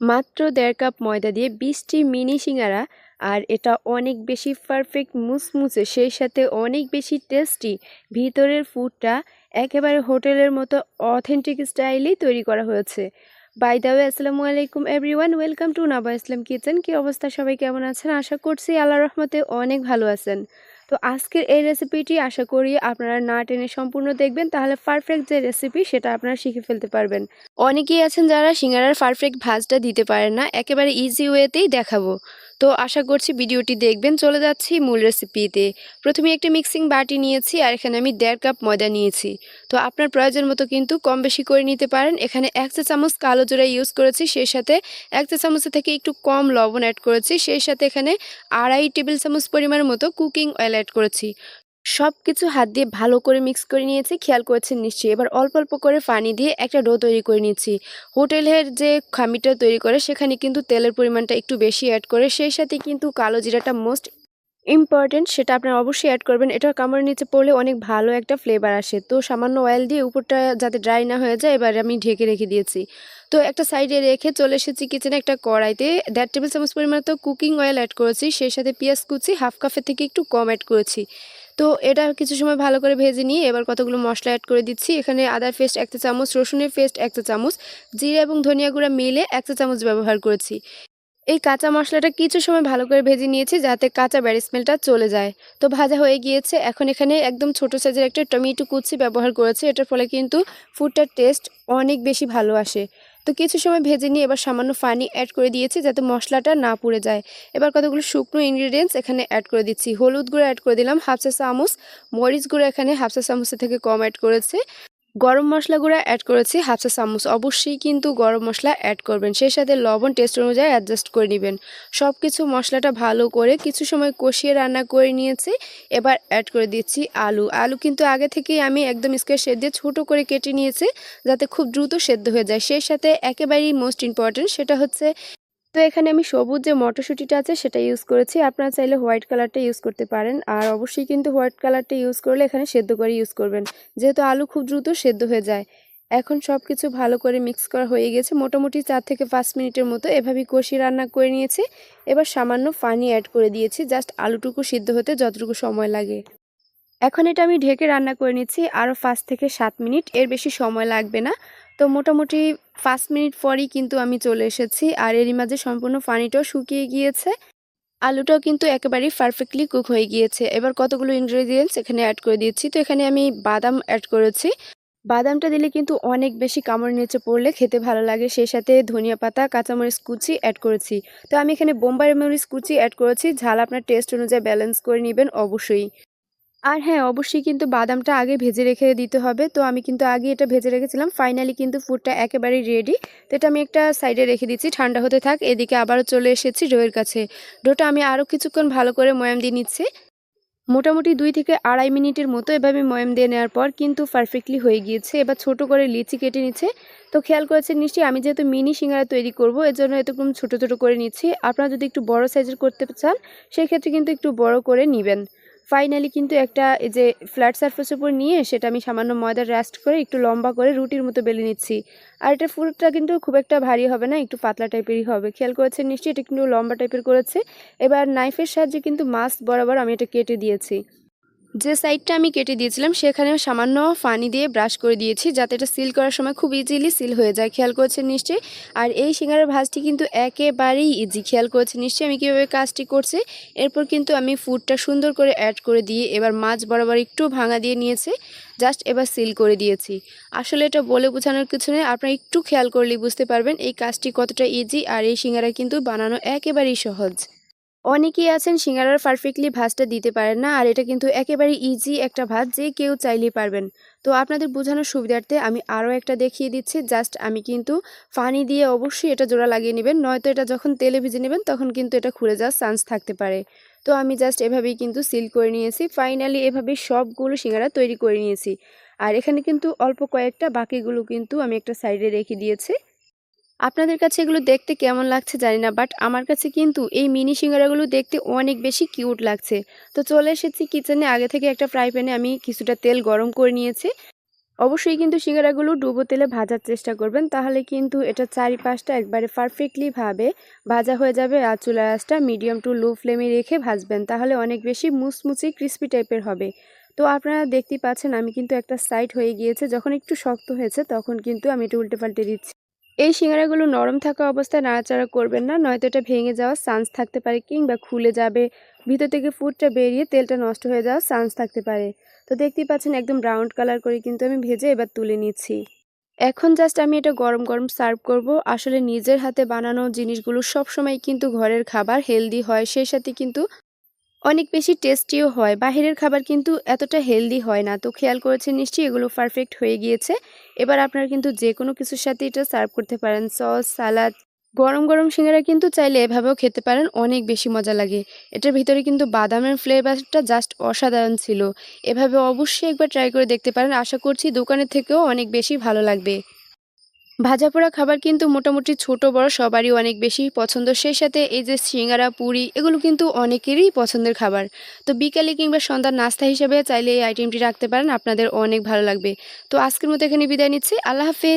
মাত্র দেড় কাপ ময়দা দিয়ে বিশটি মিনি সিঙ্গারা, আর এটা অনেক বেশি পারফেক্ট মুসমুসে সেই সাথে অনেক বেশি টেস্টি ভিতরের ফুডটা একেবারে হোটেলের মতো অথেন্টিক স্টাইলেই তৈরি করা হয়েছে। বাই দা ওয়ে আসসালামু আলাইকুম everyone welcome to Naba Islam kitchen কি অবস্থা? সবাই কেমন আছেন? আশা করছি আল্লাহ রহমতে অনেক ভালো আছেন। তো আজকের এই রেসিপিটি আশা করি আপনারা না টেনে সম্পূর্ণ দেখবেন। তাহলে পারফেক্ট যে রেসিপি সেটা আপনারা শিখে ফেলতে পারবেন। অনেকেই আছেন যারা সিঙ্গারার পারফেক্ট ভাজটা দিতে পারেন না। একেবারে ইজি ওয়েতেই দেখাবো। তো আশা করছি ভিডিওটি দেখবেন। চলে যাচ্ছি মূল রেসিপিতে প্রথমে একটা মিক্সিং বাটি নিয়েছি আর এখানে আমি দেড় কাপ ময়দা নিয়েছি। তো আপনার প্রয়োজন মতো কিন্তু কম বেশি করে নিতে পারেন। এখানে এক চা চামচ কালো জোড়া ইউজ করেছি, সেই সাথে এক চা চামচের থেকে একটু কম লবণ অ্যাড করেছি, সেই সাথে এখানে আড়াই টেবিল চামচ পরিমাণ মতো কুকিং অয়েল অ্যাড করেছি। সব কিছু হাত দিয়ে ভালো করে মিক্স করে নিয়েছি, খেয়াল করেছেন নিশ্চয়ই। এবার অল্প অল্প করে পানি দিয়ে একটা ডো তৈরি করে নিচ্ছি। হোটেলের যে খামিটা তৈরি করে, সেখানে কিন্তু তেলের পরিমাণটা একটু বেশি অ্যাড করে, সেই সাথে কিন্তু কালো জিরাটা মোস্ট ইম্পর্টেন্ট সেটা আপনারা অবশ্যই অ্যাড করবেন। এটা কামড়ের নিচে পড়লে অনেক ভালো একটা ফ্লেভার আসে। তো সামান্য অয়েল দিয়ে উপরটা যাতে ড্রাই না হয়ে যায়, এবার আমি ঢেকে রেখে দিয়েছি। তো একটা সাইডে রেখে চলে এসেছি কিচেনে একটা কড়াইতে। দেড় টেবিল চামচ পরিমাণ তো কুকিং অয়েল অ্যাড করেছি, সেই সাথে পেঁয়াজ কুচি হাফ কাপের থেকে একটু কম অ্যাড করেছি। তো এটা কিছু সময় ভালো করে ভেজে নিয়ে এবার কতগুলো মশলা অ্যাড করে দিচ্ছি। এখানে আদার পেস্ট একটা চামচ, রসুনের পেস্ট একটা চামচ, জিরা এবং ধনিয়া গুঁড়া মিলে একটা চামচ ব্যবহার করেছি। এই কাঁচা মশলাটা কিছু সময় ভালো করে ভেজে নিয়েছি যাতে কাঁচা ব্যারি স্মেলটা চলে যায়। তো ভাজা হয়ে গিয়েছে। এখন এখানে একদম ছোট সাইজের একটা টমেটো কুচি ব্যবহার করেছি। এটার ফলে কিন্তু ফুডটার টেস্ট অনেক বেশি ভালো আসে। তো কিছু সময় ভেজে নিয়ে এবার সামান্য পানি অ্যাড করে দিয়েছি যাতে মশলাটা না পুড়ে যায়। এবার কতগুলো শুকনো ইনগ্রিডিয়েন্টস এখানে অ্যাড করে দিচ্ছি। হলুদ গুঁড়ো অ্যাড করে দিলাম হাফ চা চামচ মরিচ গুঁড়ো এখানে হাফ চা চামচের থেকে কম অ্যাড করেছে। গরম মশলা গুঁড়া অ্যাড করেছি হাফ চা চামচ। অবশ্যই কিন্তু গরম মশলা অ্যাড করবেন। সেই সাথে লবণ টেস্ট অনুযায়ী অ্যাডজাস্ট করে নেবেন। সব কিছু মশলাটা ভালো করে কিছু সময় কষিয়ে রান্না করে নিয়েছি। এবার অ্যাড করে দিচ্ছি আলু। আলু কিন্তু আগে থেকেই আমি একদম স্কোয়ার দিয়ে ছোটো করে কেটে নিয়েছি, যাতে খুব দ্রুত সেদ্ধ হয়ে যায়। সেই সাথে একেবারেই মোস্ট ইম্পর্টেন্ট সেটা হচ্ছে তো এখানে আমি সবুজ যে মটরশুঁটিটা আছে সেটা ইউজ করেছি। আপনারা চাইলে হোয়াইট কালারটা ইউজ করতে পারেন। আর অবশ্যই কিন্তু হোয়াইট কালারটা ইউজ করলে এখানে সেদ্ধ করে ইউজ করবেন। যেহেতু আলু খুব দ্রুত সেদ্ধ হয়ে যায়। এখন সব কিছু ভালো করে মিক্স করা হয়ে গেছে। মোটামুটি চার থেকে পাঁচ মিনিটের মতো এভাবেই কষি রান্না করে নিয়েছি। এবার সামান্য পানি অ্যাড করে দিয়েছি। জাস্ট আলুটুকু সিদ্ধ হতে যতটুকু সময় লাগে। এখন এটা আমি ঢেকে রান্না করে নিচ্ছি আরও পাঁচ থেকে সাত মিনিট। এর বেশি সময় লাগবে না। তো মোটামুটি পাঁচ মিনিট পরই কিন্তু আমি চলে এসেছি। আর এরই মাঝে সম্পূর্ণ পানিটাও শুকিয়ে গিয়েছে। আলুটাও কিন্তু একেবারেই পারফেক্টলি কুক হয়ে গিয়েছে। এবার কতগুলো ইনগ্রেডিয়েন্টস এখানে অ্যাড করে দিয়েছি তো এখানে আমি বাদাম অ্যাড করেছি। বাদামটা দিলে কিন্তু অনেক বেশি কামড় নিচে পড়লে খেতে ভালো লাগে। সেই সাথে ধনিয়া পাতা, কাঁচামরিচ কুচি অ্যাড করেছি। তো আমি এখানে বোম্বাই মরিচ কুচি অ্যাড করেছি। ঝাল আপনার টেস্ট অনুযায়ী ব্যালেন্স করে নেবেন অবশ্যই। আর হ্যাঁ অবশ্যই কিন্তু বাদামটা আগে ভেজে রেখে দিতে হবে। তো আমি কিন্তু আগে এটা ভেজে রেখেছিলাম। ফাইনালি কিন্তু ফুডটা একেবারেই রেডি তো এটা আমি একটা সাইডে রেখে দিচ্ছি। ঠান্ডা হতে থাক, এদিকে আবারও চলে এসেছি ডোয়ের কাছে। ডোটা আমি আরও কিছুক্ষণ ভালো করে ময়াম দিয়ে নিচ্ছি। মোটামুটি দুই থেকে আড়াই মিনিটের মতো এভাবে ময়াম দিয়ে নেওয়ার পর কিন্তু পারফেক্টলি হয়ে গিয়েছে। এবার ছোট করে লিচি কেটে নিচ্ছে। তো খেয়াল করেছেন নিশ্চয়ই, আমি যেহেতু মিনি সিঙ্গারা তৈরি করব এর জন্য এরকম ছোটো ছোটো করে নিচ্ছি। আপনারা যদি একটু বড় সাইজের করতে চান সেই ক্ষেত্রে কিন্তু একটু বড় করে নেবেন। ফাইনালি কিন্তু একটা এই যে ফ্ল্যাট সারফেসের উপর নিয়ে সেটা আমি সামান্য ময়দা রেস্ট করে একটু লম্বা করে রুটির মতো বেলে নিচ্ছি। আর এটা ফুলটা কিন্তু খুব একটা ভারী হবে না, একটু পাতলা টাইপেরই হবে। খেয়াল করেছেন নিশ্চয়ই এটা কিন্তু লম্বা টাইপের করেছে। এবার নাইফের সাহায্যে কিন্তু মাছ বরাবর আমি এটা কেটে দিয়েছি। যে সাইডটা আমি কেটে দিয়েছিলাম সেখানে সামান্য পানি দিয়ে ব্রাশ করে দিয়েছি, যাতে এটা সিল করার সময় খুব ইজিলি সিল হয়ে যায়। খেয়াল করেছেন নিশ্চয়ই? আর এই সিঙ্গারের ভাজটি কিন্তু একেবারেই ইজি খেয়াল করেছেন নিশ্চয়ই? আমি কীভাবে কাজটি করছি? এরপর কিন্তু আমি ফুডটা সুন্দর করে অ্যাড করে দিয়ে এবার মাছ বরাবর একটু ভাঙা দিয়ে নিয়েছি জাস্ট এবার সিল করে দিয়েছি। আসলে এটা বলে বোঝানোর কিছু নেই, আপনারা একটু খেয়াল করলেই বুঝতে পারবেন এই কাজটি কতটা ইজি আর এই সিঙ্গারা কিন্তু বানানো একেবারেই সহজ। অনেকেই আছেন সিঙ্গারার পারফেক্টলি ভাজটা দিতে পারেন না, আর এটা কিন্তু একেবারে ইজি একটা ভাজ যে কেউ চাইলেই পারবেন। তো আপনাদের বোঝানোর সুবিধার্থে আমি আরও একটা দেখিয়ে দিচ্ছি জাস্ট আমি কিন্তু পানি দিয়ে অবশ্যই এটা জোড়া লাগিয়ে নেবেন, নয়তো এটা যখন তেলে ভেজে নেবেন তখন কিন্তু এটা খুঁড়ে যাওয়ার চান্স থাকতে পারে। তো আমি জাস্ট এভাবেই কিন্তু সিল করে নিয়েছি ফাইনালি এভাবেই সবগুলো সিঙ্গারা তৈরি করে নিয়েছি। আর এখানে কিন্তু অল্প কয়েকটা, বাকিগুলো কিন্তু আমি একটা সাইডে রেখে দিয়েছি। আপনাদের কাছে এগুলো দেখতে কেমন লাগছে জানি না বাট আমার কাছে কিন্তু এই মিনি সিঙ্গারাগুলো দেখতে অনেক বেশি কিউট লাগছে। তো চলে এসেছি কিচেনে আগে থেকে একটা ফ্রাই প্যানে আমি কিছুটা তেল গরম করে নিয়েছি। অবশ্যই কিন্তু সিঙ্গারাগুলো ডুবো তেলে ভাজার চেষ্টা করবেন, তাহলে কিন্তু এটা চারিপাশটা একবারে পারফেক্টলি ভাবে ভাজা হয়ে যাবে আর চুলার আঁচটা মিডিয়াম টু লো ফ্লেমে রেখে ভাজবেন, তাহলে অনেক বেশি মুচমুচি ক্রিস্পি টাইপের হবে। তো আপনারা দেখতেই পাচ্ছেন আমি কিন্তু একটা সাইড হয়ে গিয়েছে, যখন একটু শক্ত হয়েছে তখন কিন্তু আমি এটা উল্টে পাল্টে দিচ্ছি। এই সিঙ্গারাগুলো নরম থাকা অবস্থায় নাড়াচাড়া করবেন না, নয়তো এটা ভেঙে যাওয়ার চান্স থাকতে পারে কিংবা খুলে যাবে। ভিতর থেকে ফুডটা বেরিয়ে তেলটা নষ্ট হয়ে যাওয়ার চান্স থাকতে পারে। তো দেখতেই পাচ্ছেন একদম রাউন্ড কালার করে কিন্তু আমি ভেজে এবার তুলে নিচ্ছি। এখন জাস্ট আমি এটা গরম গরম সার্ভ করব। আসলে নিজের হাতে বানানো জিনিসগুলো সব সময় কিন্তু ঘরের খাবার হেলদি হয়, সেই সাথে কিন্তু অনেক বেশি টেস্টিও হয়। বাহিরের খাবার কিন্তু এতটা হেলদি হয় না। তো খেয়াল করেছেন নিশ্চয়ই এগুলো পারফেক্ট হয়ে গিয়েছে। এবার আপনারা কিন্তু যে কোনো কিছুর সাথে এটা সার্ভ করতে পারেন। সস সালাদ গরম গরম সিঙ্গারা কিন্তু চাইলে এভাবেও খেতে পারেন, অনেক বেশি মজা লাগে। এটার ভিতরে কিন্তু বাদামের ফ্লেভারটা জাস্ট অসাধারণ ছিল। এভাবে অবশ্যই একবার ট্রাই করে দেখতে পারেন। আশা করছি দোকানের থেকেও অনেক বেশি ভালো লাগবে। ভাজা পোড়া খাবার কিন্তু মোটামুটি ছোট, বড়, সবারই অনেক বেশি পছন্দ। সেই সাথে এই যে সিঙ্গারা, পুরি, এগুলো কিন্তু অনেকেরই পছন্দের খাবার। তো বিকালে কিংবা সন্ধ্যার নাস্তা হিসেবে চাইলে এই আইটেমটি রাখতে পারেন, আপনাদের অনেক ভালো লাগবে। তো আজকের মতো এখানে বিদায় নিচ্ছি। আল্লাহ হাফেজ।